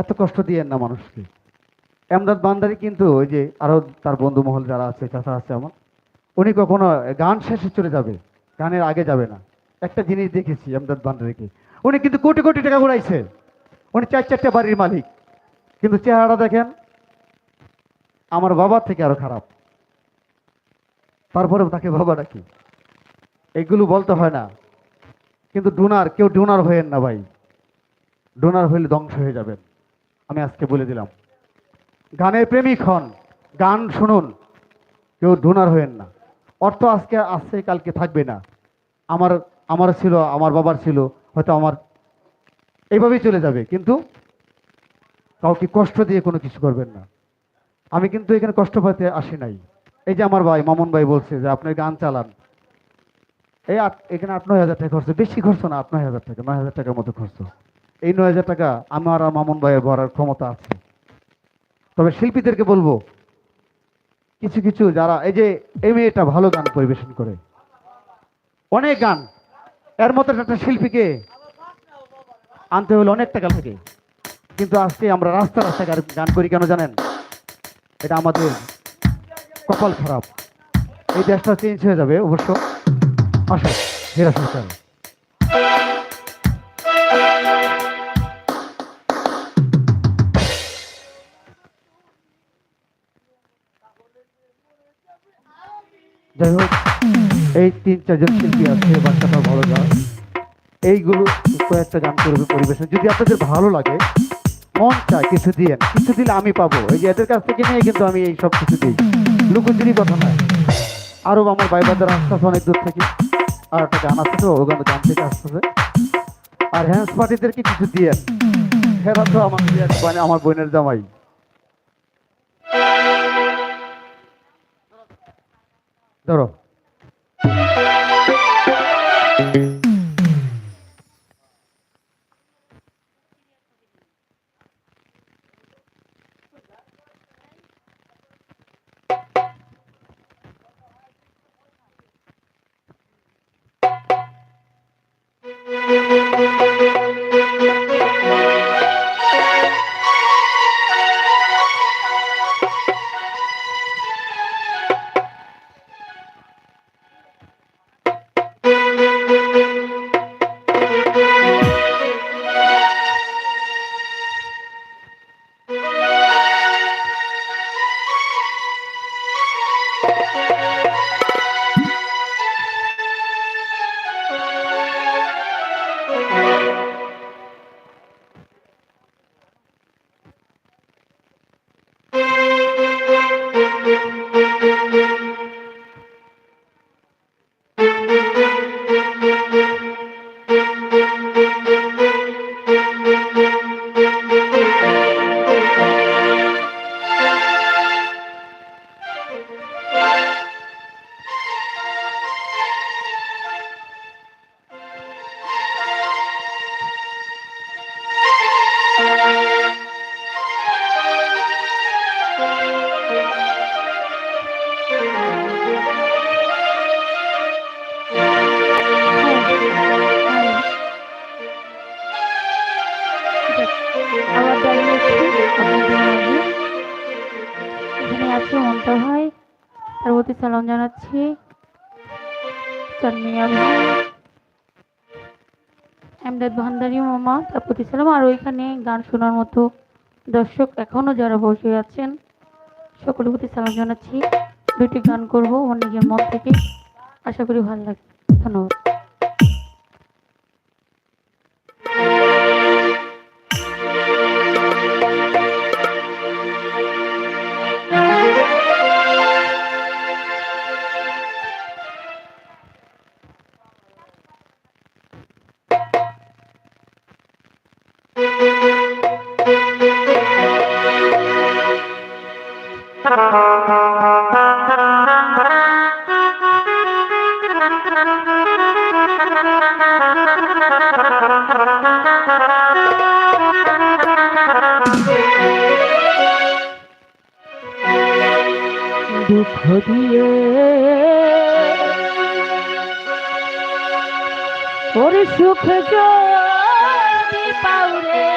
এত কষ্ট দিয়েন না মানুষকে। এমদাদ বান্দারি কিন্তু ওই যে আরও তার বন্ধু মহল যারা আছে, চাচা আছে আমার, উনি কখনো গান শেষে চলে যাবে, গানের আগে যাবে না। একটা জিনিস দেখেছি এমদাদ বান্দারিকে। উনি কিন্তু কোটি কোটি টাকা উড়াইছে উনি চার চারটে বাড়ির মালিক। কিন্তু চেহারাটা দেখেন, আমার বাবার থেকে আরও খারাপ। তারপরেও তাকে বাবা ডাকি। এগুলো বলতে হয় না। কিন্তু ডোনার, কেউ ডোনার হয়েন না ভাই। ডোনার হইলে ধ্বংস হয়ে যাবেন। আমি আজকে বলে দিলাম। গানের প্রেমিক হন, গান শুনুন, কেউ ডোনার হয়েন না। অর্থ আজকে আসছে, কালকে থাকবে না। আমার আমার ছিল, আমার বাবার ছিল, হয়তো আমার এইভাবেই চলে যাবে, কিন্তু কাউকে কষ্ট দিয়ে কোনো কিছু করবেন না। আমি কিন্তু এখানে কষ্ট পাইতে আসি নাই। এই যে আমার ভাই মামুন ভাই বলছে যে, আপনি গান চালান। এই এখানে আট, নয় হাজার টাকা খরচ, বেশি খরচ না, আট, নয় হাজার টাকা, নয় হাজার টাকার মতো খরচ। এই নয় হাজার টাকা আমার আর মামুন ভাইয়ের ভরার ক্ষমতা আছে। তবে শিল্পীদেরকে বলব, কিছু কিছু যারা এই যে এই মেয়েটা ভালো গান পরিবেশন করে, অনেক গান, এর মতো একটা শিল্পীকে আনতে হলে অনেক টাকা লাগে। কিন্তু আজকে আমরা রাস্তা রাস্তায় গান- গান করি কেন জানেন? এটা আমাদের কপাল খারাপ। এই দেশটা চেঞ্জ হয়ে যাবে অবশ্য। আসো হেরা সরকার যাই হোক, এই তিন, চারজন শিল্পী আছে বাচ্চাটা ভালো গান এইগুলো কয়েকটা গান করবে পরিবেশন। যদি আপনাদের ভালো লাগে, মন চায় কিছু দিয়ে, কিছু দিলে আমি পাবো। এই যে এদের কাছ থেকে নিয়ে কিন্তু আমি এই সব কিছু দিই। কথা নয়। আরও আমার আসতেছে, অনেক দূর থেকে। আর একটা গান আছে তো, ওখানে গান থেকে আসতেছে। আর হ্যান্স পার্টিদেরকে কিছু দিয়ে, হেরা তো আমার মানে আমার বোনের জামাই। ধরো। আবার এখানে আছে মমতা ভাই তার প্রতি সালাম জানাচ্ছি। চানমিয়া ভাই। এমদাদ ভান্ডারি মামা তার প্রতি সালাম। আর ওইখানে গান শোনার মতো দর্শক এখনও যারা বসে আছেন, সকলের প্রতি সালাম জানাচ্ছি। দুইটি গান করব আমার নিজের মন থেকে। আশা করি ভালো লাগবে। ধন্যবাদ। দুঃখ দিয়ে ওর সুখ পাউরে